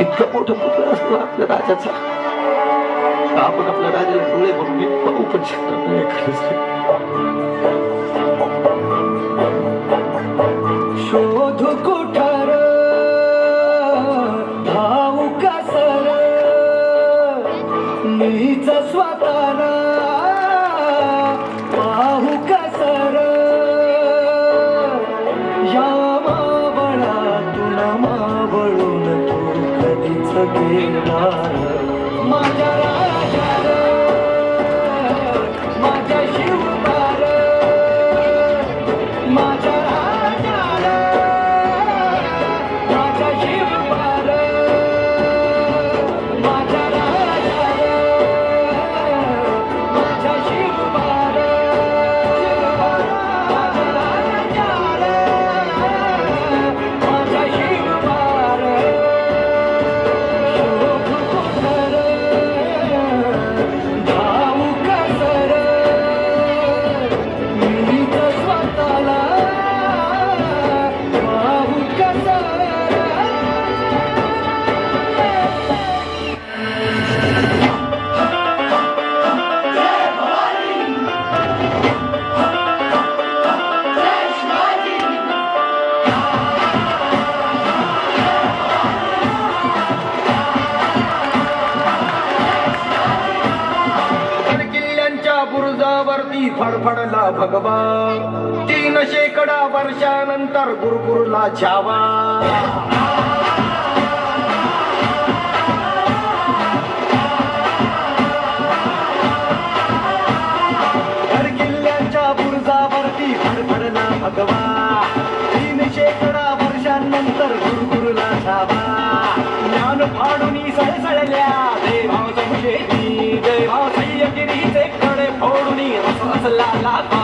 इतकं मोठं पुत्र असतो आपल्या राजाचा. आपण आपल्या राजाला डोळे बघून पाहू पण शकणार नाही खरंच सकेगा फडफडला भगवा. तीन शेकडा वर्षानंतर गुरगुरला छावा. किल्ल्याच्या बुरजावरती फडफडला भगवा. तीन शेकडा वर्षांनंतर गुरगुरला छावा. la la la